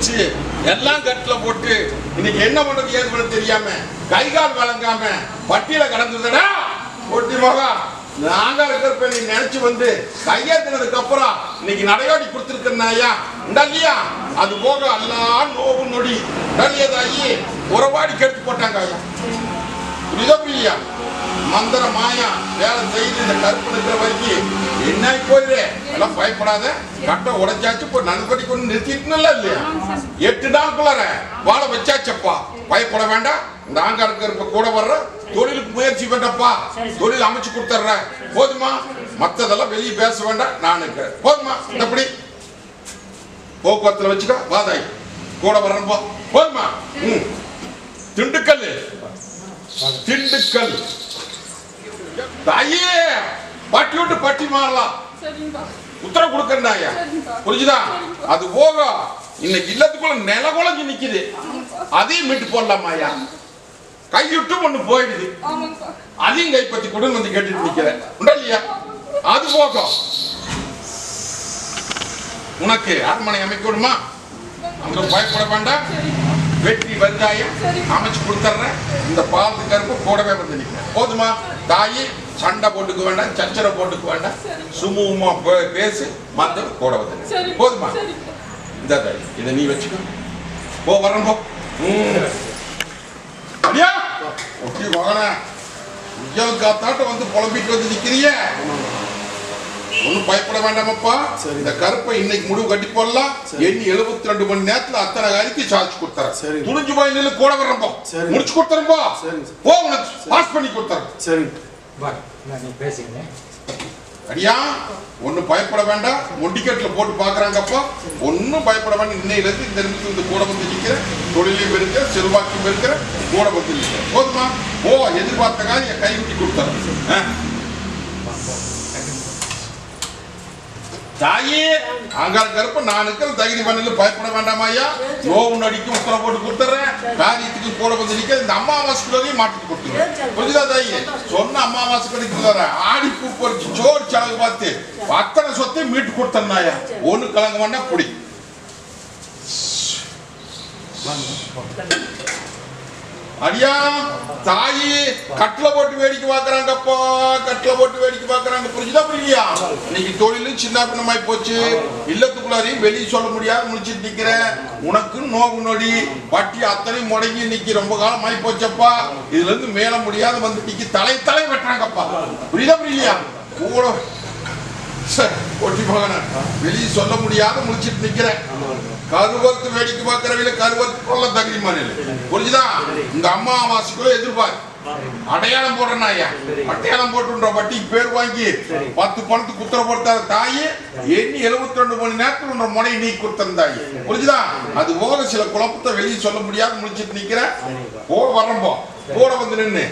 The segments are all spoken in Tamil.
வச்சு எல்லாம் கட்டுல போட்டு இன்னைக்கு என்ன பண்ணது ஏது பண்ண தெரியாம கை கால் வழங்காம பட்டியல கடந்ததுடா ஒட்டி மகா நாங்க இருக்கிறப்ப நீ நினைச்சு வந்து கையேத்தினதுக்கு அப்புறம் இன்னைக்கு நடையாடி கொடுத்துருக்கா இல்லையா? அது போக எல்லாம் நோவு நொடி. தாயி உறவாடி கெடுத்து போட்டாங்க ஐயா. புரியுதோ புரியலையா? மந்திர மாயா வேலை செய்து இந்த கருப்பு நிற்கிற வரைக்கும் என்ன போயிரு. எல்லாம் பயப்படாத. கட்டை உடைச்சாச்சு இப்போ நண்படி கொண்டு நிறுத்திட்டுல இல்லையா? எட்டு நாளுக்குள்ளார வாழ வச்சாச்சப்பா. பயப்பட வேண்டாம். நாங்க இருக்கிறப்ப கூட வர்ற தொழிலுக்கு முயற்சி வேண்டப்பா தொழில் அமைச்சு கொடுத்துட்றேன் போதுமா? மத்ததெல்லாம் வெளியே பேச வேண்டாம். நான் இருக்கிறேன் போதுமா? எப்படி போக்குவரத்துல வச்சுக்க. வாதாய் கூட வரேன் போ. போதுமா? ம். திண்டுக்கல். திண்டுக்கல். தாயே பட்டி விட்டு பட்டி மாறலாம். உத்தரவு கொடுக்கறாயா சரிங்கப்பா. புரிஞ்சுதா? அது போக இன்னைக்கு இல்லத்துக்குள்ள நில குழஞ்சு நிக்குது. அதையும் மீட்டு போடலாமாயா கைவிட்டு ஒண்ணு போயிடுது. அதையும் கைப்பற்றி கொடுன்னு வந்து கேட்டுட்டு நிக்கிறேன். உண்டா இல்லையா? அது போக உனக்கு அரண்மனை அமைக்கணுமா? அங்க பயப்பட வேண்டாம். வெற்றி வெங்காயம் அமைச்சு கொடுத்துட்றேன் இந்த பாலத்து கருப்பு கூடவே வந்து நிற்கிறேன் போதுமா? தாயி சண்டை போட்டுக்க வேண்டாம் சச்சரை போட்டுக்க வேண்டாம். சுமூகமா பேசி மற்ற கூட வந்து போதுமா? இந்த தாய் இதை நீ வச்சுக்கோ. போ வரேன் போ. அடியா? ஒட்டி மகனே உத்தியோக காத்தாட்டம் வந்து புலம்பிட்டு வந்து நிக்கிறியே. ஒன்றும் பயப்பட வேண்டாமப்பா. சரி. இந்த கருப்பை இன்னைக்கு முடிவு கட்டி போடலாம். சரி. எண்ணி எழுபத்தி ரெண்டு மணி நேரத்துல அத்தனை காரிக்கு சார்ஜ் கொடுத்துறேன். சரி. துணிஞ்சு போய் நில்லு கூட வர்றேன் போ சரி. முடிச்சு கொடுத்துறேன் போ சரி. போ உனக்கு பாஸ் பண்ணி நான் நீ பேசிக்கிறேன். அடியா ஒன்றும் பயப்பட வேண்டாம். ஒண்டிக்கட்டில் போட்டு பார்க்குறாங்கப்பா ஒன்றும் பயப்பட வேண்டாம். இன்னையிலேருந்து இந்த நிமிஷம் இந்த கூட வந்து நிற்கிறேன் தொழிலையும் இருக்கிற செல்வாக்கும் இருக்கிற கூட வந்து நிற்கிறேன் போதுமா? ஓ எதிர்பார்த்த காரியம் கை விட்டி தாயே அங்கால கருப்பு நான் இருக்கிற தகுதி பண்ணல பயப்பட வேண்டாமாய்யா நோவு நடிக்கும் உத்தரவு போட்டு கொடுத்துறேன். காரியத்துக்கு கூட வந்து நிக்க இந்த அம்மாவாசைக்குள்ளதையும் மாட்டி கொடுத்துருவேன். புரியுதா தாயி? சொன்ன அம்மாவாசை கிடைக்குதார ஆடி பூ பறிச்சு சோறு செலவு பார்த்து அத்தனை சொத்தையும் மீட்டு கொடுத்தனாயா ஒண்ணு கலங்க வேண்டாம் குடி. அடியா தாயி கட்டில போட்டு வேடிக்கை பாக்குறாங்கப்பா கட்டில போட்டு வேடிக்கை பாக்குறாங்க புரிஞ்சுதா புரியலையா? இன்னைக்கு தொழிலும் சின்ன பின்னமாய் போச்சு. இல்லத்துக்குள்ளாரையும் வெளியே சொல்ல முடியாது முடிச்சிட்டு நிக்கிறேன். உனக்கு நோவு நொடி. வட்டி அத்தனை முடங்கி இன்னைக்கு ரொம்ப காலம் ஆகி போச்சப்பா. இதுல இருந்து மேல முடியாத வந்து இன்னைக்கு தலை தலை வெட்டுறாங்கப்பா. புரியுதா புரியலையா? கூட ஒட்டி போகணும். வெளியே சொல்ல முடியாத முடிச்சிட்டு நிக்கிறேன். கருவத்து வேடிக்கை பார்க்கறவில கருவத்து கொள்ள தகுதி மாநில புரிஞ்சுதா? இந்த அம்மாவாசைக்குள்ள எதிர்பார். அடையாளம் போடுறேன் ஐயா. அடையாளம் போட்டுன்ற வட்டிக்கு பேர் வாங்கி பத்து பணத்துக்கு குத்துற போட்டாரு தாயி. எண்ணி எழுபத்தி ரெண்டு மணி நேரத்தில் உன்ற முனை நீ கொடுத்திருந்தாய். புரிஞ்சுதா? அது போக சில குழப்பத்தை வெளியே சொல்ல முடியாத முடிச்சிட்டு நிக்கிறேன் போ வரம்போ கூட வந்து நின்னு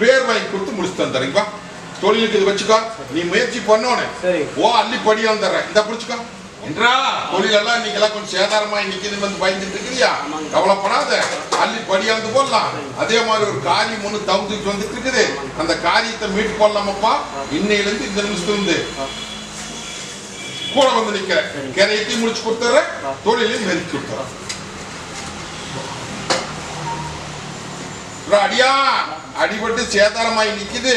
பேர் வாங்கி கொடுத்து முடிச்சு தந்துறீங்கப்பா தொழிலுக்கு இது வச்சுக்கோ. நீ முயற்சி பண்ணோன்னு. ஓ அள்ளி படியா தர்றேன். இந்த பிடிச்சுக்கோ. என்றா தொழில் எல்லாம் இன்னைக்கு எல்லாம் கொஞ்சம் சேதாரமா இன்னைக்கு வந்து பயந்துட்டு இருக்கிறியா? கவலைப்படாத அள்ளி படியாந்து போடலாம். அதே மாதிரி ஒரு காரியம் ஒண்ணு தவுந்துட்டு வந்துட்டு இருக்குது. அந்த காரியத்தை மீட்டு போடலாமப்பா. இன்னையில இருந்து இந்த நிமிஷத்துல இருந்து. கூட வந்து நிக்கிறேன் கிரையத்தையும் முடிச்சு கொடுத்துறேன். தொழிலையும் மெதிச்சு கொடுத்துறேன். அப்புறம் அடியா அடிபட்டு சேதாரமாய் நிக்குது.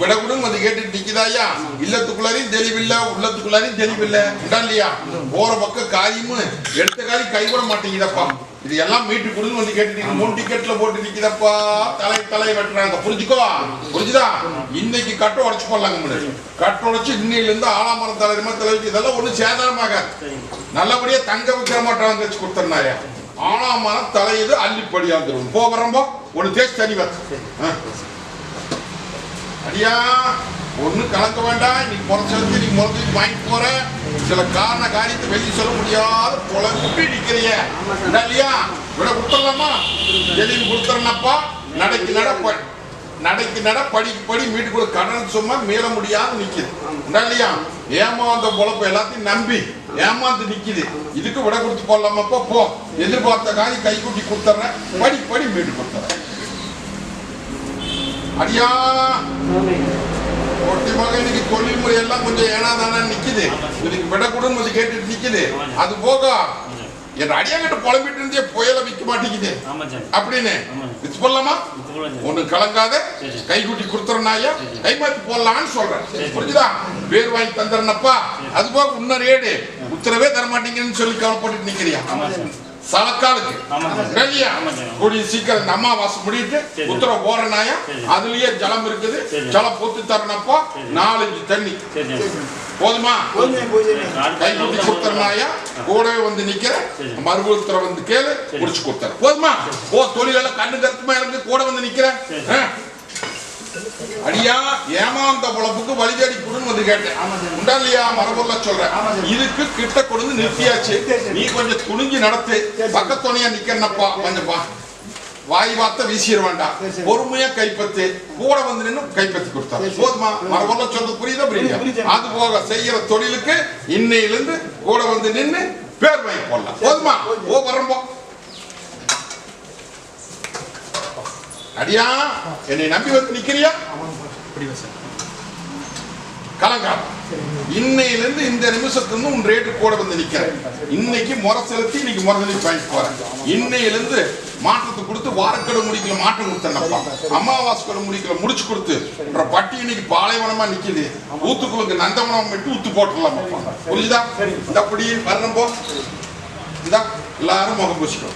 விட கூட வந்து கேட்டு நிக்குதாயா இல்லத்துக்குள்ளாரையும் தெளிவில்ல உள்ளத்துக்குள்ளாரையும் தெளிவில்ல. இல்லையா? போற பக்கம் காரியமும் எடுத்த காரியம் கைவிட மாட்டேங்குதப்பா. இது எல்லாம் மீட்டு கொடுன்னு வந்து கேட்டு மூணு டிக்கெட்ல போட்டு நிக்குதப்பா. தலை தலை வெட்டுறாங்க. புரிஞ்சுக்கோ? புரிஞ்சுதா? இன்னைக்கு கட்டை உடச்சு போடலாங்க முன்னாடி. கட்டை உடச்சு இன்னையில இருந்து ஆலாமரம் தலைமா தலைவிக்கு இதெல்லாம் ஒண்ணும் சேதாரமாக நல்லபடியா தங்க வைக்கிற மாட்டாங்க வச்சு கொடுத்துருந்தாயா ஆலாமரம் தலையுது அள்ளிப்படி வந்துடும் போகிறோம்போ ஒன்று தேய்ச்சி தனி வர அடியா ஒன்றும் கலக்க வேண்டாம். நீ குறைச்சலுக்கு நீ முதல்ல வாங்கிட்டு போற. சில காரண காரியத்தை வெளியே சொல்ல முடியாத புலம்பி நிக்கிறிய. இல்லையா விட கொடுத்துடலாமா? தெளிவு கொடுத்துறனப்பா நடைக்கு நட நடைக்கு நட படிக்கு படி வீட்டுக்குள்ள கடன் சும்மா மீள முடியாது நிக்குது. இல்லையா ஏமா அந்த பொழப்பு எல்லாத்தையும் நம்பி. ஏமாந்து நிக்குது. இதுக்கு விட கொடுத்து போடலாமாப்பா? போ. எதிர்பார்த்த காரி கைக்குட்டி கொடுத்துட்றேன் படி படி மீட்டு கொடுத்துறேன். அடியா! ஒட்டி மகன் இன்னைக்கு தொழில் முறை எல்லாம் கொஞ்சம் ஏனா தானே நிக்குது. இதுக்கு விட கூடன்னு கேட்டுட்டு நிக்குது. அது போக என் அடியா கிட்ட புலம்பிட்டு இருந்தே புயல விற்க மாட்டேங்குது. அப்படின்னு. வித்து போடலாமா. ஒண்ணு கலங்காத. சரி. கை குட்டி கொடுத்துறனாயா கை மாத்தி போடலாம்னு சொல்றேன். புரிஞ்சுதா? பேர் வாங்கி தந்துறனப்பா அது போக இன்னும் ரேடு உத்தரவே தர மாட்டீங்கன்னு சொல்லி கவலைப்பட்டு நிக்கிறியா சலக்காலுக்கு சார். கூடிய சீக்கிரம் இந்த அம்மாவாசை முடிட்டு. உத்தரவு போறனாயா சரி. அதுலயே ஜலம் இருக்குது. ஜலம் பொத்து தரணப்பா. நாலஞ்சு தண்ணி போதுமா கை குட்டி கொடுத்துறனாயா கூடவே வந்து நிக்கிற சரி. மறுபுறத்துல வந்து கேளு. முடிச்சு கொடுத்துற போதுமா போ தொழிலெல்லாம் கண்ணு கருத்துமா இருந்து கூட வந்து நிக்கிற சரி. ஆ? அடியா ஏமாந்த பொழப்புக்கு வழி தேடி கொடுன்னு வந்து கேட்டேன். உண்டா இல்லையா? மரபொல்ல சொல்றேன். இதுக்கு கிட்ட கொடுந்து நிறுத்தியாச்சு. நீ கொஞ்சம் துணிஞ்சு நடத்து. பக்கத்துணையா நிக்கிறனப்பா கொஞ்சம்ப்பா வாய் வார்த்த வீசிட வேண்டாம் பொறுமையா கைப்பத்து. கூட வந்து நின்னு கைப்பற்றி கொடுத்தா. போதுமா? மரபொல்ல சொல்றது புரியுதா புரியுதா அது போக செய்யற தொழிலுக்கு இன்னையிலிருந்து கூட வந்து நின்னு பேர் வாங்கி போடலாம். போதுமா? ஓ வரம்போ. அடியா? என்னை நம்பி வந்து நிக்கிறியா? கலங்காத. இன்னையிலிருந்து இந்த நிமிஷத்துல உன் ரேட்டு கூட வந்து நிக்கிறேன். இன்னைக்கு முறை செலுத்தி இன்னைக்கு முறை செலுத்தி வாங்கிட்டு போறேன். இன்னையிலிருந்து மாற்றத்தை கொடுத்து வாரக்கடை முடிக்கல மாற்றம் கொடுத்தேன்ப்பா. அமாவாசை கடை முடிக்கல முடிச்சு கொடுத்து. பட்டி இன்னைக்கு பாலைவனமா நிக்குது. ஊத்துக்குழுக்கு நந்தவனம் விட்டு ஊத்து போட்டுடலாம் புரியுதா இந்த அப்படி வர்றப்போ இந்த எல்லாரும் முகம் பூசிக்கோ.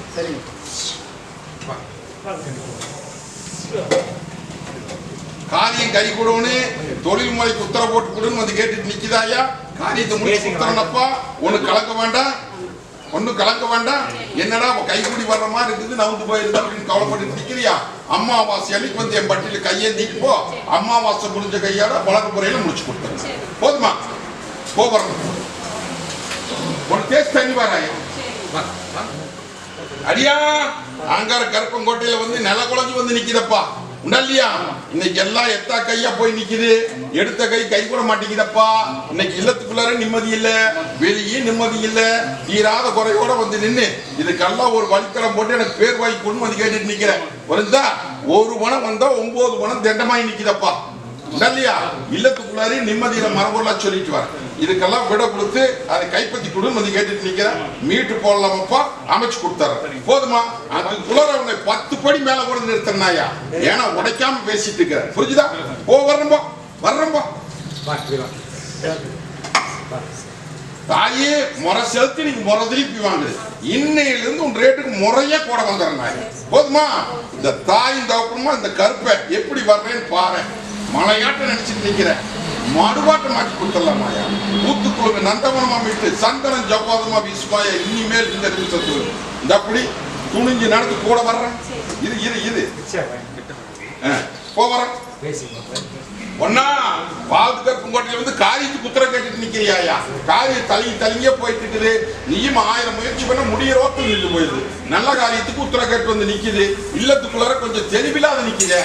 காரியம் கறி கொடுன்னு தொழில் முறைக்கு உத்தரவு போட்டு கொடுன்னு வந்து கேட்டுட்டு நிக்குதாயா காரியத்தை முடிச்சு கொடுத்துறனப்பா. ஒண்ணு கலக்க வேண்டாம். ஒண்ணும் கலக்க வேண்டாம். என்னடா அவ கைக்கூடி வர்ற மாதிரி இருக்குது நவுந்து போயிருது அப்படின்னு கவலைப்பட்டு நிக்கிறியா? அம்மாவாசை அன்னைக்கு வந்து என் பட்டியல கையேந்திட்டு போ. அம்மாவாசை முடிஞ்ச கையோட வழக்கு முறையில முடிச்சு கொடுத்துறேன் போதுமா? போ வரணும். ஒரு டேஸ்ட் தண்ணி வராயா அடியா ஆங்கார கருப்பங்கோட்டையில வந்து நில குழஞ்சு வந்து நிக்குதப்பா. உண்டல்லையா? இன்னைக்கு எல்லாம் எத்தா கையா போய் நிக்குது. எடுத்த கை கை கூட மாட்டேங்குதப்பா இன்னைக்கு இல்லத்துக்குள்ளார நிம்மதி இல்ல. வெளியே நிம்மதி இல்ல. தீராத குறையோட வந்து நின்னு. இதுக்கெல்லாம் ஒரு வழித்தரம் போட்டு எனக்கு பேர் வாங்கி கொண்டு வந்து கேட்டுட்டு நிக்கிறேன். புரிஞ்சா ஒரு பணம் வந்தா ஒன்பது பணம் திண்டமாயி நிக்குதப்பா. இல்லையா இல்லத்துக்குள்ளாரி நிம்மதியில மரபொருளா சொல்லிட்டு வரேன் இதுக்கெல்லாம் விட கொடுத்து அதை கைப்பற்றி கொடுன்னு வந்து கேட்டுட்டு நிக்கிறேன். மீட்டு போடலாமப்பா? அமைச்சு கொடுத்தாரு போதுமா? அதுக்குள்ளார உன்னை பத்து படி மேல கூட நிறுத்தினாயா ஏன்னா உடைக்காம பேசிட்டு இருக்கிற புரிஞ்சுதா? போ வர்றம்போ வர்றம்போ தாயே முறை செலுத்தி நீங்க முறை திருப்பி வாங்குது இன்னையில இருந்து உன் ரேட்டுக்கு முறையே கூட வந்துடுறாங்க போதுமா? இந்த தாயும் தவக்கணுமா இந்த கருப்பை எப்படி வர்றேன்னு பாரு. மலையாட்ட நினைச்சிட்டு நிக்கிறேன். மடுவாட்டம் மாற்றி கொடுத்துடலாம் மாயா ஊத்துக்குழுங்க நந்தவனமா விட்டு சந்தனம் ஜவ்வாதமா வீசுமாயா இனிமேல் இந்த நிமிஷத்து இந்த அப்படி துணிஞ்சு நடந்து கூட வர்றேன். இது இது இது சரி போ ஒன்னா பாதுகாப்பு கருப்புங்கோட்டையில வந்து காரியத்துக்கு உத்தரவு கேட்டுட்டு நிக்கிறியாயா காரியம் தலி தலியே போயிட்டு இருக்குது நீயும் ஆயிரம் முயற்சி பண்ண முடிய நின்று போயிருது நல்ல காரியத்துக்கு உத்தரவு கேட்டு வந்து நிக்குது. இல்லத்துக்குள்ளார கொஞ்சம் தெளிவில்லாத நிக்குதே.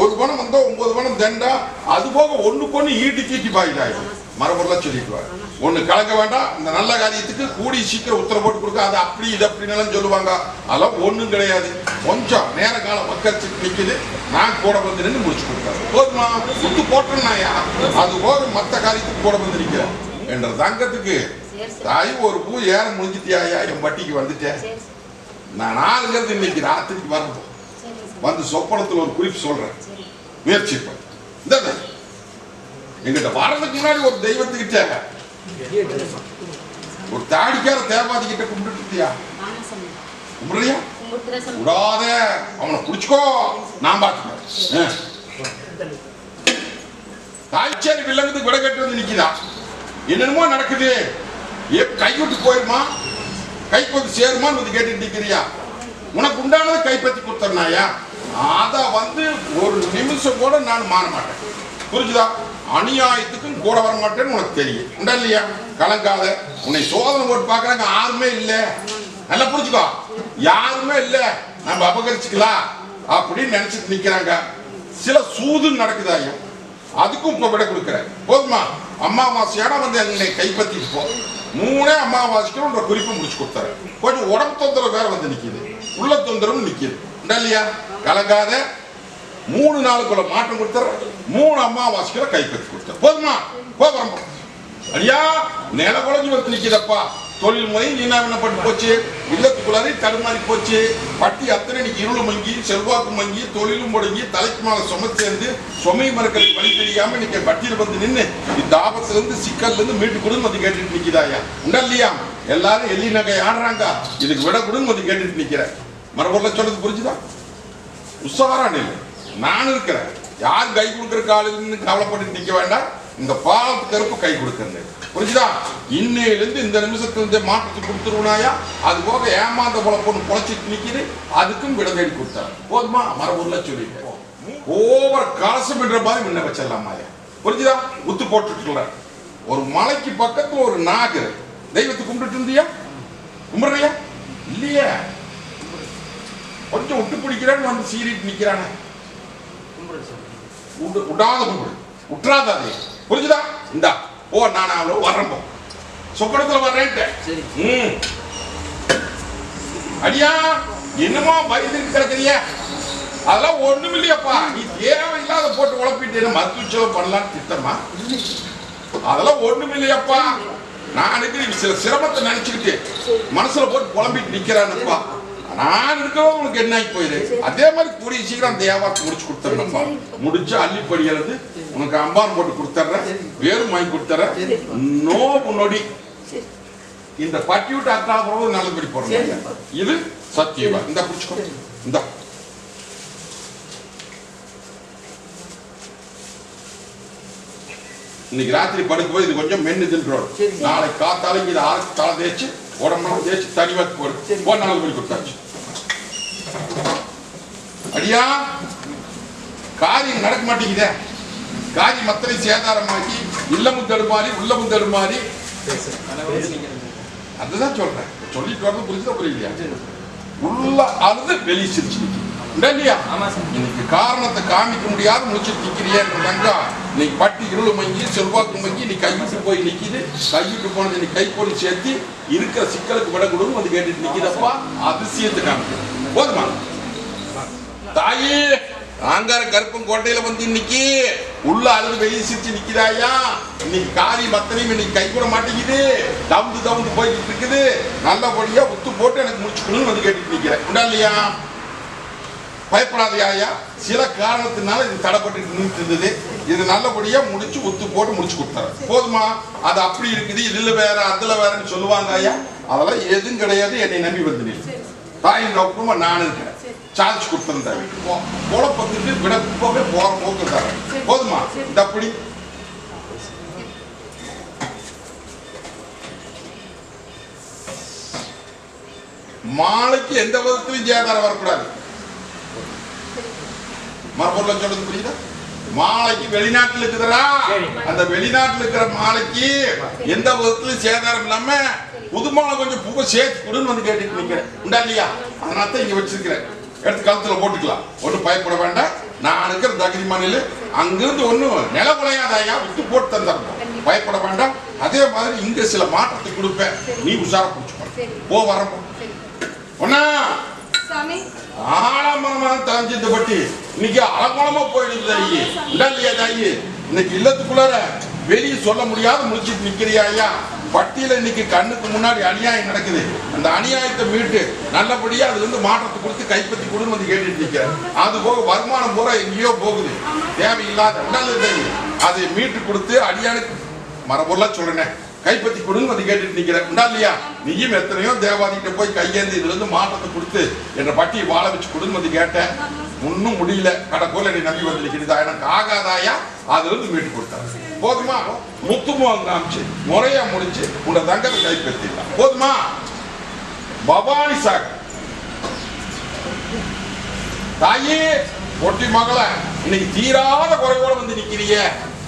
ஒரு பணம் வந்தா ஒன்பது பணம் தண்டா அது போக ஒண்ணுக்கு ஒண்ணு ஈட்டி சீட்டி பாயிட்டாயும் மரபொருளா சொல்லிட்டு வர. ஒண்ணு கலக்க வேண்டாம் இந்த நல்ல காரியத்துக்கு கூடி சீக்கிரம் உத்தரவு போட்டு கொடுக்க அது அப்படி இது அப்படின்னு சொல்லுவாங்க. அதெல்லாம் ஒண்ணும் கிடையாது. கொஞ்சம் நேர காலம் மக்கள் நிக்குது. நான் கூட வந்து நின்று முடிச்சு கொடுத்தாரு. போதுமா? சுத்து போட்டேன்னாயா அது போக மத்த காரியத்துக்கு கூட வந்து நிக்கிறேன் என்ற தங்கத்துக்கு தாய் ஒரு பூ ஏற முடிஞ்சிட்டியாயா என் பட்டிக்கு வந்துட்டேன். நான் நாலுங்கிறது இன்னைக்கு ராத்திரிக்கு வரணும். வந்து சொப்பனத்துல ஒரு குறிப்பு சொல்றேன். முயற்சி இந்த எங்கிட்ட வர்றதுக்கு முன்னாடி ஒரு தெய்வத்துக்கிட்ட தெய்வம். ஒரு தாடிக்கார தேவாதி கிட்ட கும்பிட்டு இருக்கியா? கும்பிடுறியா? விடாத. அவனை குடிச்சுக்கோ நான் பாத்துக்கிறேன் தாய்ச்சேரி வில்லங்கத்துக்கு விட கட்டு வந்து நிக்குதா? என்னென்னமோ நடக்குது. எப் கைவிட்டு போயிருமா? கைக்கு வந்து சேருமான்னு வந்து கேட்டுட்டு நிக்கிறியா? உனக்கு உண்டானதை கைப்பற்றி கொடுத்தர்னாயா அதை வந்து ஒரு நிமிஷம் கூட நான் மாற மாட்டேன் புரிஞ்சுதா? அநியாயத்துக்கும் கூட வர மாட்டேன்னு உனக்கு தெரியும். உண்டா இல்லையா? கலங்காத. உன்னை சோதனை போட்டு பார்க்கறாங்க யாருமே இல்லை. நல்லா புரிஞ்சுக்கோ. யாருமே இல்லை. நம்ம அபகரிச்சுக்கலாம் அப்படின்னு நினைச்சிட்டு நிக்கிறாங்க. சில சூது நடக்குதாயும் அதுக்கும் இப்ப விட கொடுக்குற போதுமா? அமாவாசையோட வந்து என்னை கைப்பற்றிட்டு போ. மூணே அமாவாசைக்கு குறிப்பு முடிச்சு கொடுத்தாரு கொஞ்சம் உடம்பு தொந்தரவு வேற வந்து நிற்கிது உள்ள தொந்தரவு நிற்கிது இல்லையா? கலங்காத மூணு நாளுக்குள்ள மாற்றம் கொடுத்துறேன். மூணு அம்மாவாசைக்குள்ள கைப்பற்றி கொடுத்துறேன். போதுமா? கோபுரம் ஐயா நில குழஞ்சு வந்து நிற்கிறப்பா தொழில் முறை நீனாவினப்பட்டு போச்சு. இல்லத்துக்குள்ளாரி தடுமாறி போச்சு. பட்டி அத்தனை இன்னைக்கு இருள் மங்கி செல்வாக்கு மங்கி தொழிலும் முடங்கி தலைக்கு மேல சும சேர்ந்து சுமை மரக்கள் வழி தெரியாம இன்னைக்கு பட்டியில் வந்து நின்று இந்த ஆபத்துல இருந்து சிக்கல்ல இருந்து மீட்டு கொடுன்னு வந்து கேட்டுட்டு நிக்கிறாயா உண்டா இல்லையா? எல்லாரும் எள்ளி நகை ஆடுறாங்க. இதுக்கு விட கொடுன்னு வந்து கேட்டுட்டு நிக்கிறேன். மரபொருள சொல்றது புரிஞ்சுதா? உஷாரா நில்லு. நான் இருக்கிறேன். யார் கை கொடுக்குற காலில் கவலைப்பட்டு நிற்க வேண்டாம். இந்த பாலத்து கருப்பு கை கொடுக்கறது புரிஞ்சுதா? இன்னையிலிருந்து இந்த நிமிஷத்துல மாற்றத்தை கொடுத்துருவனாயா? அது போக ஏமாந்த பொழப்பொண்ணு பொழைச்சிட்டு நிற்கிது அதுக்கும் விட தேடி கொடுத்தாரு. போதுமா? மரபூர்ல சொல்லிட்டேன் ஓவர் கலசம் என்ற மாதிரி முன்ன வச்சிடலாமாயா புரிஞ்சுதா? உத்து போட்டுட்டு ஒரு மலைக்கு பக்கத்துல ஒரு நாகர். தெய்வத்தை கும்பிட்டு இருந்தியா? கும்பிடுறியா? இல்லையா. கொஞ்சம் விட்டு பிடிக்கிறேன்னு வந்து சீறிட்டு நிக்கிறானே. விடாத கும்பிடு விட்டுறாத அதை. புரிஞ்சுதா? இந்தா ஓ நான் அவ்வளோ வர்றேன் போ. சொப்பனத்துல வர்றேன்ட்டு. சரி. ம். அடியா என்னமோ பயந்து கிடக்குறிய. அதெல்லாம் ஒண்ணும் இல்லையப்பா. நீ தேவையில்லாத போட்டு உழப்பிட்டு மருத்துவ செலவு பண்ணலான்னு திட்டமா? அதெல்லாம் ஒண்ணும் இல்லையப்பா. நான் சில சிரமத்தை நினைச்சுக்கிட்டு மனசுல போட்டு புலம்பிட்டு நிக்கிறானுப்பா. நான் இருக்கவும் உனக்கு என்ன ஆகி போயிரு. அதே மாதிரி கூடிய சீக்கிரம் அந்த வியாபாரத்தை முடிச்சு கொடுத்துறேன்ப்பா முடிச்சு அள்ளிப்படி எழுது உனக்கு அம்பான் போட்டு கொடுத்துட்றேன் வேரும் வாங்கி கொடுத்துறேன். நோ நொடி. இந்த பட்டி விட்டு அத்தா போறது நல்லபடி போடுறேன் இது சத்தியவா? இந்த பிடிச்சுக்கோ. இந்த. இன்னைக்கு ராத்திரி படுக்கும் போது இது கொஞ்சம் மென்னு தின்றோம். சரிங்க. நாளை காத்தாலைக்கு இது ஆறு தலை தேய்ச்சி உடம்பெல்லாம் தேய்ச்சி தனிவாக்கி போடு. போன நாள் பண்ணி கொடுத்தாச்சு. அடியா? காரியம் நடக்க மாட்டேங்குதே. காரி மத்தனை சேதாரமாக்கி இல்லமும் தடுமாறி உள்ளமும் தடுமாறி அதுதான் சொல்றேன். சொல்லிட்டு வரது புரிஞ்சுதான் புரியலையா? உள்ள அழுது வெளியே சிரிச்சு நிற்கும் இல்லையா இன்னைக்கு காரணத்தை காமிக்க முடியாத முடிச்சுட்டு நிக்கிறியேன்றதாங்க இன்னைக்கு பட்டி இருள் மங்கி செல்வாக்கு மங்கி நீ கைவிட்டு போய் நிற்கிது கைவிட்டு போனது நீ கை போட்டு சேர்த்து இருக்கிற சிக்கலுக்கு விட கொடுன்னு வந்து கேட்டுட்டு நிக்குதப்பா அதிசயத்தை காமிக்க போதுமா? தாயே ஆங்கார கருப்பம் கோட்டையில வந்து இன்னைக்கு உள்ள அழுது வெளியே சிரிச்சு நிக்கிறாயா? இன்னைக்கு காரி மத்தனையும் இன்னைக்கு கை மாட்டேங்குது தவுந்து தவுந்து போய்கிட்டு இருக்குது. நல்லபடியா உத்து போட்டு எனக்கு முடிச்சுக்கணும்னு வந்து கேட்டுட்டு நிக்கிறேன். உண்டா இல்லையா? பயப்படாதே ஐயா சில காரணத்தினால இது தடைப்பட்டு நின்றுட்டு இருந்தது. இது நல்லபடியா முடிச்சு ஒத்து போட்டு முடிச்சு கொடுத்தாரு போதுமா? அது அப்படி இருக்குது. இதுல வேற அதுல வேறன்னு சொல்லுவாங்க ஐயா அதெல்லாம் எதுவும் கிடையாது. என்னை நம்பி வந்து. தாயின் நோக்கமா நான் இருக்கிறேன் சார்ஜ் கொடுத்திருந்தேன். குழப்பத்துக்கு விட போக போற போக்கு தரேன் போதுமா? இந்த அப்படி. மாலைக்கு எந்த விதத்திலும் ஜெயகாரம் வரக்கூடாது. மறுபொருள் சொல்றது புரியுதா? மாலைக்கு வெளிநாட்டுல இருக்குதுடா. சரி. அந்த வெளிநாட்டுல இருக்கிற மாலைக்கு எந்த விதத்திலும் சேதாரம் இல்லாம புது மாலை கொஞ்சம் பூவை சேர்த்து கொடுன்னு வந்து கேட்டுட்டு நிக்கிறேன். உண்டா இல்லையா? அதனால தான் இங்க வச்சிருக்கிறேன். எடுத்து கழுத்துல போட்டுக்கலாம். ஒன்றும் பயப்பட வேண்டாம். நான் இருக்கிற தகுதி மாநில அங்கிருந்து ஒன்றும் நில குலையாதாயா விட்டு போட்டு தந்துடணும் பயப்பட வேண்டாம். அதே மாதிரி இங்க சில மாற்றத்தை கொடுப்பேன். நீ உஷாரா பிடிச்சுக்கோ. போ வரப்போ. ஒன்னா ஆழமரமா தாஞ்சித்த பட்டி. இன்னைக்கு அலங்கோலமா போயிடுது தாயி இல்ல இல்லையா தாயி இன்னைக்கு இல்லத்துக்குள்ளார வெளியே சொல்ல முடியாத முடிச்சிட்டு நிக்கிறியா ஐயா? பட்டியல இன்னைக்கு கண்ணுக்கு முன்னாடி அநியாயம் நடக்குது. அந்த அநியாயத்தை மீட்டு நல்லபடியா அதுல இருந்து மாற்றத்தை கொடுத்து கைப்பற்றி கொடுன்னு வந்து கேட்டுட்டு நிக்கிறேன் அது போக வருமானம் பூரா எங்கேயோ போகுது. தேவையில்லாத நல்லது அதை மீட்டு கொடுத்து அடியானுக்கு மரபொருளா சொல்றேன். கைப்பற்றி கொடுங்க வந்து கேட்டுட்டு நிக்கிறேன். உண்டா இல்லையா? நீயும் எத்தனையோ தேவாதிகிட்ட போய் கையேந்தி இதுல இருந்து மாற்றத்தை கொடுத்து என்ற பட்டியை வாழ வச்சு கொடுன்னு வந்து கேட்டேன். ஒன்னும் முடியல. கடைக்கோல நீ நம்பி வந்து எனக்கு ஆகாதாயா? அதுல இருந்து மீட்டு கொடுத்தாரு போதுமா? முத்துமோ காமிச்சு முறையா முடிச்சு உன்னை தங்கத்தை கைப்பற்றிடலாம் போதுமா? பவானி சாகர். தாயே ஒட்டி மகள இன்னைக்கு தீராத குறைவோட வந்து நிக்கிறிய.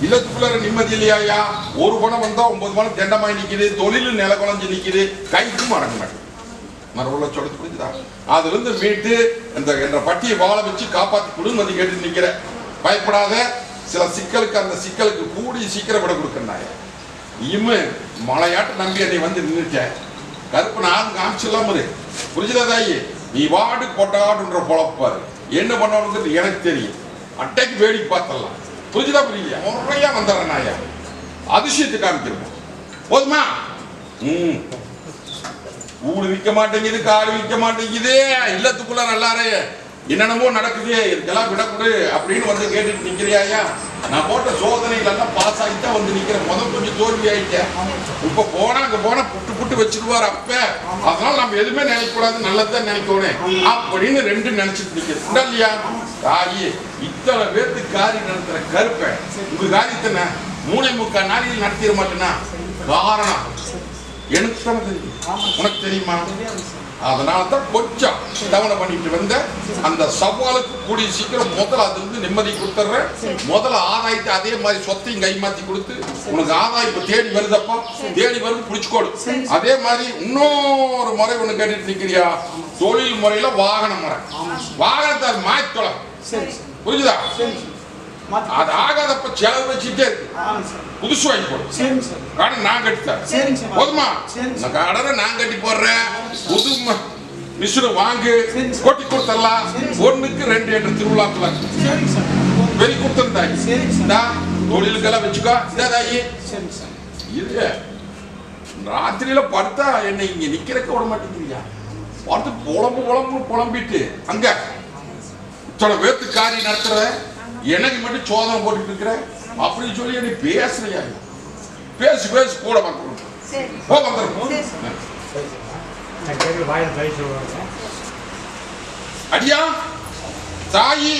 இல்லத்துக்குள்ள நிம்மதி இல்லையாயா ஒரு பணம் வந்தா ஒன்பது பணம் தெண்டமாய் நிக்குது தொழில் நில குழஞ்சு நிக்குது கைக்கும் அடங்க மாட்டேன் மறுபடியும் சொல்றது புரிஞ்சுதா? அதுல இருந்து மீட்டு இந்த என்ற பட்டியை வாழ வச்சு காப்பாத்தி கொடுன்னு வந்து கேட்டு நிக்கிற. பயப்படாத சில சிக்கலுக்கு அந்த சிக்கலுக்கு கூடி சீக்கிரம் விட கொடுக்கறாங்க இனிமே மலையாட்டு நம்பி என்னை வந்து நின்றுட்டேன் கருப்பு நான் காமிச்சிடலாம் இரு புரிஞ்சுதா தாயி? நீ வாடு கொட்டாடுன்ற பொழப்பாரு என்ன பண்ணணுங்கிறது எனக்கு தெரியும். அட்டைக்கு வேடிக்கை பார்த்தலாம் புரிஞ்சுதா புரியல முறையா வந்துடுறேன் ஐயா அதிசயத்தை காமிக்கிறோம். போதுமா? ம். ஊடு விற்க மாட்டேங்குது காடு விற்க மாட்டேங்குது. இல்லத்துக்குள்ள நல்லாரு. என்னென்னமோ நடக்குது இதுக்கெல்லாம் விடக்கூடு அப்படின்னு வந்து கேட்டுட்டு நிக்கிறியாயா நான் போட்ட சோதனைகள் எல்லாம் பாஸ் ஆகித்தான் வந்து நிக்கிறேன். முதல் கொஞ்சம் தோல்வி ஆயிட்டேன். இப்ப போனா அங்க போனா புட்டு புட்டு வச்சிருவாரு அப்ப. அதனால நம்ம எதுவுமே நினைக்கக்கூடாது நல்லதுதான் நினைக்கணும் அப்படின்னு ரெண்டு நினைச்சிட்டு நிக்கிறேன். இல்லையா? தாயி இத்தனை பேர்த்துக்கு காரி நடத்துற கருப்பை. உங்க காரியத்தை மூளை முக்கா நாளில் நடத்திட மாட்டேனா? காரணம். எனக்கு தெரியும். உனக்கு தெரியுமா? அதனால தான் கொஞ்சம் தவணை பண்ணிட்டு வந்த அந்த சவாலுக்கு கூடிய சீக்கிரம் முதல்ல அது வந்து நிம்மதி கொடுத்துட்றேன். முதல்ல ஆதாயத்தை அதே மாதிரி சொத்தையும் கை கொடுத்து உனக்கு ஆதாயம் தேடி வருதப்பா. தேடி வருது பிடிச்சிக்கோடு. அதே மாதிரி இன்னொரு முறை ஒன்று கேட்டுட்டு இருக்கிறியா தொழில் முறையில் வாகன முறை. வாகனத்தை அது மாத்தலாம் புரிஞ்சுதா? சரி அது ஆகாதப்ப செலவு வச்சுட்டே இருக்கு. புதுசு வாங்கி போடு சரிங்க சார். கடன் நான் சரிங்க சார். போதுமா? கடனை நான் கட்டி போடுறேன். புது மிஷினை வாங்கு. கொட்டி கொடுத்துடலாம். ஒண்ணுக்கு ரெண்டு என்ற திருவிழாக்குள்ள வெளி கொடுத்துருந்தாய் தொழிலுக்கெல்லாம் வச்சுக்கோ. இந்த தாயி. சரிங்க சார். இது ராத்திரியில படுத்தா என்னை இங்க நிக்கிறக்க விட மாட்டேங்கிறியா பார்த்து புலம்பு புலம்பு புலம்பிட்டு. அங்க. இத்தனை பேர்த்து காரி நடத்துற எனக்கு மட்டும் சோதனை போட்டுட்டு இருக்கிற? அப்படின்னு சொல்லி என்னை பேசுறியா பேசு பேசு கூட வந்துடும் சரி. போ வந்துடும் அடியா தாயி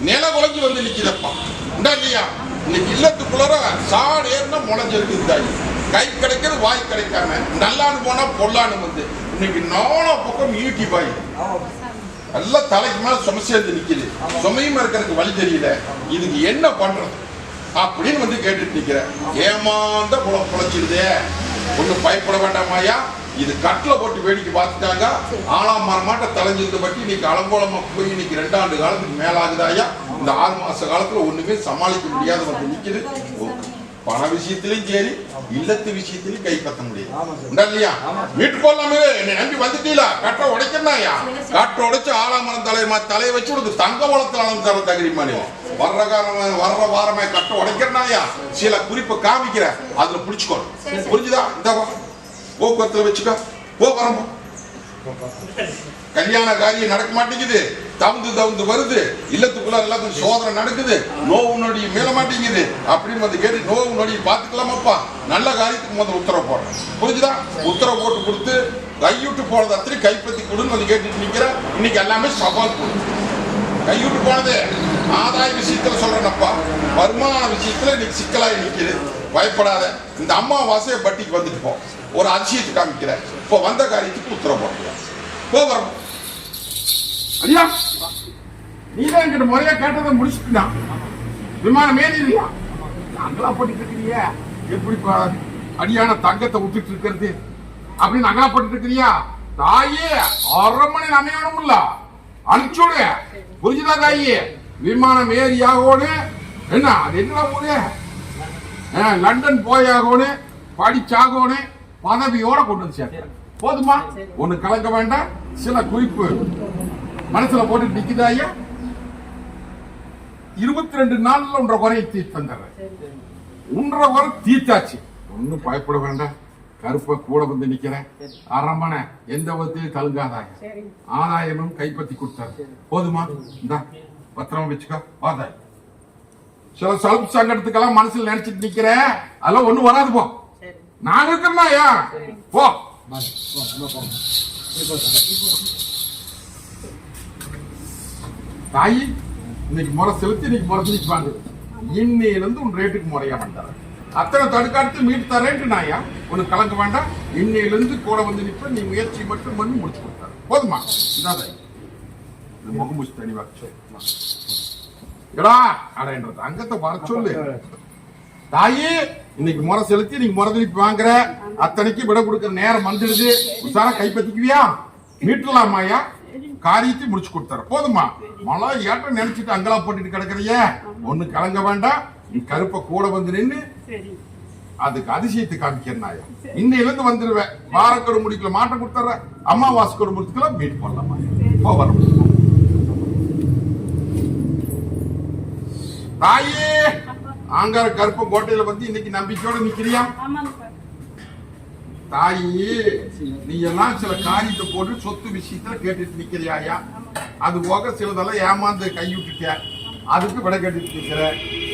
நில குலைஞ்சு வந்து நிக்குதப்பா. உண்டா இல்லையா இன்னைக்கு இல்லத்துக்குள்ளார சாடு ஏறினா முளைஞ்சிருக்கு தாயி. கை கிடைக்கிறது வாய் கிடைக்காம. நல்லான்னு போனா பொல்லான்னு வந்து. இன்னைக்கு நாலா பக்கம் ஈட்டி பாய். எல்லாம் தலைக்கு மேல சுமை சேர்ந்து நிக்குது. சுமையும் இருக்கிறதுக்கு வழி தெரியல. இதுக்கு என்ன பண்றது? அப்படின்னு வந்து கேட்டுட்டு நிக்கிறேன். ஏமாந்த புல புழைச்சிருதே ஒன்றும் பயப்பட வேண்டாமாயா இது கட்டில் போட்டு வேடிக்கை பார்த்துட்டாங்க. ஆளாம் மரமாட்ட தலைஞ்சிருந்த பற்றி இன்னைக்கு அலங்கோலமாக போய் இன்னைக்கு ரெண்டாண்டு காலத்துக்கு மேலாகுதாயா இந்த ஆறு மாச காலத்துல ஒண்ணுமே சமாளிக்க முடியாத வந்து நிக்குது. பண விஷயத்திலையும் சரி இல்லத்து விஷயத்திலையும் கைப்பற்ற முடியாது. உண்டா இல்லையா? வீட்டு போடலாமே என்னை நம்பி வந்துட்டீங்களா? கட்ட உடைக்கணாயா கட்ட உடைச்சு ஆலாமரம் தலைமா தலையை வச்சு உனக்கு தங்க வளத்துல அளந்து தர தகுதிமா நீ வர்ற காரணம் வர்ற வாரமே கட்ட உடைக்கிறனாயா? சில குறிப்பை காமிக்கிற அதுல புடிச்சுக்கோ புரிஞ்சுதா? இந்த வா. போக்குவரத்துல வச்சுக்கோ. போ வரம்போ. கல்யாண காரியம் நடக்க மாட்டேங்குது. தவுந்து தவுந்து வருது. இல்லத்துக்குள்ள எல்லாத்துக்கும் சோதனை நடக்குது. நோவு நொடி மீள மாட்டேங்குது. அப்படின்னு வந்து கேட்டு நோவு நொடி பார்த்துக்கலாமாப்பா? நல்ல காரியத்துக்கு முதல்ல உத்தரவு போடுறேன். புரிஞ்சுதா? உத்தரவு போட்டு கொடுத்து கைவிட்டு போனது அத்தனை கைப்பற்றி கொடுன்னு வந்து கேட்டுட்டு நிக்கிறேன் இன்னைக்கு எல்லாமே சவால் கொடு கைவிட்டு போனது. ஆதாய விஷயத்துல சொல்றேனப்பா. வருமான விஷயத்துல இன்னைக்கு சிக்கலாகி நிற்கிது பயப்படாத. இந்த அம்மாவாசைய பட்டிக்கு வந்துட்டு போ. ஒரு அதிசயத்தை காமிக்கிறேன். இப்போ வந்த காரியத்துக்கு உத்தரவு போட்டுக்கலாம். போ வரும் ஐயா நீ தான் என்கிட்ட முறையா கேட்டதை முடிச்சுட்டுதான் விமானம் ஏறி இல்லையா அங்கலா போட்டுட்டு இருக்கிறிய. எப்படி அடியான தங்கத்தை விட்டுட்டு இருக்கிறது? அப்படின்னு அங்கலா போட்டுட்டு இருக்கிறியா? தாயே அரை மணி அமையணும்ல அனுப்பிச்சுடு புரிஞ்சுதா தாயி? விமானம் ஏறி ஆகோனு என்ன அது என்ன ஊரு? லண்டன் போயாகோனு படிச்சாகோனு பதவியோட கொண்டு வந்து சேர்க்கிறேன் போதுமா? ஒண்ணு கலங்க வேண்டாம். சில குறிப்பு. மனசுல போட்டு நிக்குதா ஐயா? இருபத்தி ரெண்டு நாள்ல ஒன்றரை குறையை தீர்த்து தந்துடுறேன். ஒன்றரை வரை தீர்த்தாச்சு. ஒன்னும் பயப்பட வேண்டாம். கருப்பை கூட வந்து நிக்கிறேன். அரமனை எந்த விதத்திலையும் கலங்காதாய ஆதாயமும் கைப்பற்றி கொடுத்தாரு. போதுமா? இந்தா பத்திரமா வச்சுக்கோ. ஆதாயம் சில சலுப்பு சங்கடத்துக்கெல்லாம் மனசுல நினைச்சிட்டு நிக்கிறேன். அதெல்லாம் ஒண்ணும் வராது போ. நான் இருக்கிறேன்னா ஐயா? போ. தாயி இன்னைக்கு முறை செலுத்தி இன்னைக்கு முறை செலுத்திப்பாங்க இன்னையில உன் ரேட்டுக்கு முறையா வந்தாரு அத்தனை தடுக்காட்டு மீட்டு தரேன்ட்டு நாயா? உனக்கு கலங்க வேண்டாம். இன்னையிலிருந்து கூட வந்து நிற்ப நீ முயற்சி மட்டும் பண்ணி முடிச்சு கொடுத்தாரு. போதுமா? இதான் தாயி. இந்த முகமுச்சு தனிவா எடா அடன்ற தங்கத்தை வர சொல்லு. தாயி இன்னைக்கு முறை செலுத்தி இன்னைக்கு முறை திருப்பி வாங்குற. அத்தனைக்கு விட கொடுக்கிற நேரம் வந்துடுது. உசாரா கைப்பற்றிக்குவியா? மீட்டலாமாயா? காரியத்தை முடிச்சு கொடுத்தாரு. போதுமா? மழை ஏற்ற நினைச்சிட்டு அங்கெல்லாம் போட்டுட்டு கிடக்குறிய ஒண்ணு கலங்க வேண்டாம். நீ கருப்பை கூட வந்து நின்னு அதுக்கு அதிசயத்தை காமிக்கிறேன் நாயா. இன்னையில இருந்து வந்துருவேன். வாரக்கொரு முடிக்கல மாட்டம் கொடுத்துற அம்மாவாசைக்கொரு முடிக்கல மீட் பண்ணலாமா போ வரும். தாயே ஆங்கார கருப்ப கோட்டையில வந்து இன்னைக்கு நம்பிக்கையோட நிக்கிறியா? தாயி நீ எல்லாம் சில காரியத்தை போட்டு சொத்து விஷயத்துல கேட்டுட்டு நிக்கிறியாயா? அது போக சிலதெல்லாம் ஏமாந்து கைவிட்டுட்ட அதுக்கு விட கேட்டுட்டு நிக்கிற.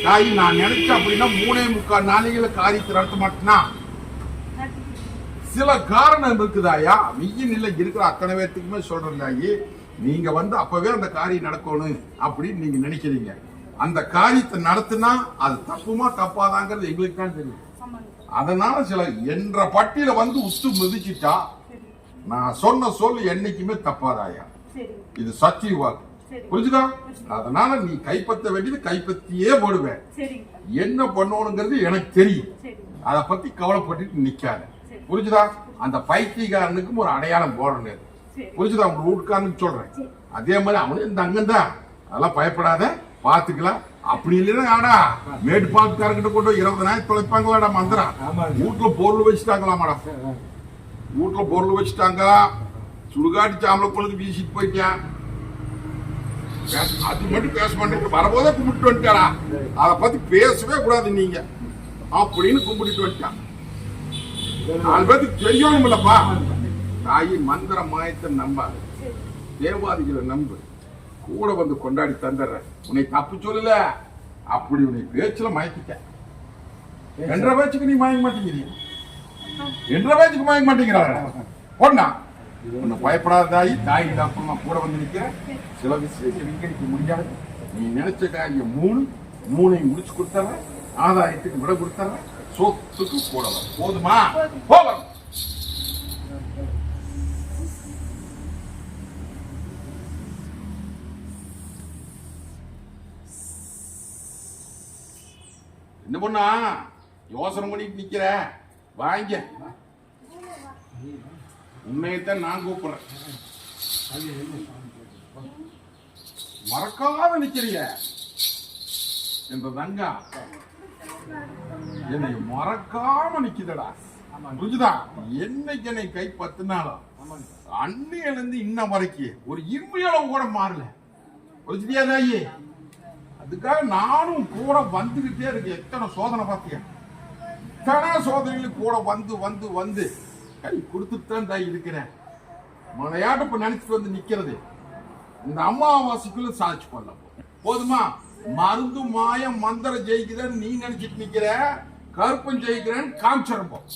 தாயி நான் நினைச்சேன் அப்படின்னா மூணே முக்கால் நாளைகள காரியத்தை நடத்த மாட்டேனா? சில காரணம் இருக்குதாயா? மெய்யின் நிலை இருக்கிற அத்தனை பேர்த்துக்குமே சொல்றேன் தாயி. நீங்க வந்து அப்பவே அந்த காரியம் நடக்கணும் அப்படின்னு நீங்க நினைக்கிறீங்க. அந்த காரியத்தை நடத்தினா அது தப்புமா தப்பாதாங்கிறது எங்களுக்கு தான் தெரியும். அதனால சில என்ற பட்டியல வந்து உத்து மிதிச்சிட்டா நான் சொன்ன சொல் என்னைக்குமே தப்பாதாயா? இது சத்திய வாக்கு. புரிஞ்சுதா? அதனால நீ கைப்பற்ற வேண்டியது கைப்பற்றியே போடுவேன். என்ன பண்ணணுங்கிறது எனக்கு தெரியும். அதை பத்தி கவலைப்பட்டுட்டு நிக்காத. புரிஞ்சுதா? அந்த பைத்தியக்காரனுக்கும் ஒரு அடையாளம் போடணும் புரிஞ்சுதா? உங்க வீட்டுக்காரனுக்கு சொல்றேன். அதே மாதிரி அவனும் இந்த அங்கந்தான் அதெல்லாம் பயப்படாத. பாத்துக்கலாம் அப்படி இல்லைன்னா ஆடா மேட்டு பாலத்துக்காரங்கிட்ட கொண்டு இருபதனாயிரம் தொலைப்பாங்களாடா மந்திரம். வீட்டுல பொருள் வச்சுட்டாங்களாமாடா? வீட்டுல பொருள் வச்சுட்டாங்க சுடுகாட்டு சாம்பல கொண்டு வீசிட்டு போயிட்டான். அது மட்டும் பேச மாட்டேங்க வரும்போதே கும்பிட்டு வந்துட்டாடா அதை பத்தி பேசவே கூடாது நீங்க. அப்படின்னு கும்பிட்டு வந்துட்டான். நாலு பேருக்கு தெரியணும் இல்லப்பா. தாயி மந்திர மாயத்தை நம்பாது. தேவாதிகளை நம்பு. கூட வந்து கொண்டாடி தந்துடுறேன். உன்னை தப்பு சொல்லல. அப்படி உன்னை பேச்சுல மயக்கிட்ட என்ற பேச்சுக்கு நீ மயங்க மாட்டேங்கிறீங்க என்ற பேச்சுக்கு மயங்க மாட்டேங்கிறாங்க பொண்ணா உன்னை பயப்படாத தாயி தாய் தாப்பமா கூட வந்து நிக்கிற சில விஷயத்தை விங்கடிக்க முடியாது. நீ நினைச்ச காரியம் மூணு. மூணையும் முடிச்சு கொடுத்தற ஆதாயத்துக்கு விட கொடுத்தற சொத்துக்கு போடலாம். போதுமா? போகலாம் என்ன பண்ணா? யோசனை பண்ணிட்டு நிக்கிற. வாங்க. உண்மையத்தான் நான் கூப்பிடுறேன். மறக்காம நிக்கிறீங்க என்ற தங்கா. என்னை மறக்காம நிக்குதடா. புரிஞ்சுதா? என்னைக்கு என்னை கை பத்துனாலும் அன்னையில இருந்து இன்ன வரைக்கும் ஒரு இருமையளவு கூட மாறல. புரிஞ்சுதியா தாயே? அதுக்காக நானும் கூட வந்துகிட்டே இருக்கு எத்தனை சோதனை பார்த்தியா? எத்தனை சோதனைகளும் கூட வந்து வந்து வந்து. கை கொடுத்துட்டு தான் தான் இருக்கிறேன். மலையாட்ட இப்போ நினைச்சிட்டு வந்து நிற்கிறது இந்த அமாவாசைக்குள்ள சாதிச்சு பண்ணலாம் போதுமா? மருந்து மாயம் மந்திரம் ஜெயிக்கிறேன்னு நீ நினைச்சிட்டு நிக்கிற. கருப்பம் ஜெயிக்கிறேன்னு காமிச்சிருப்போம்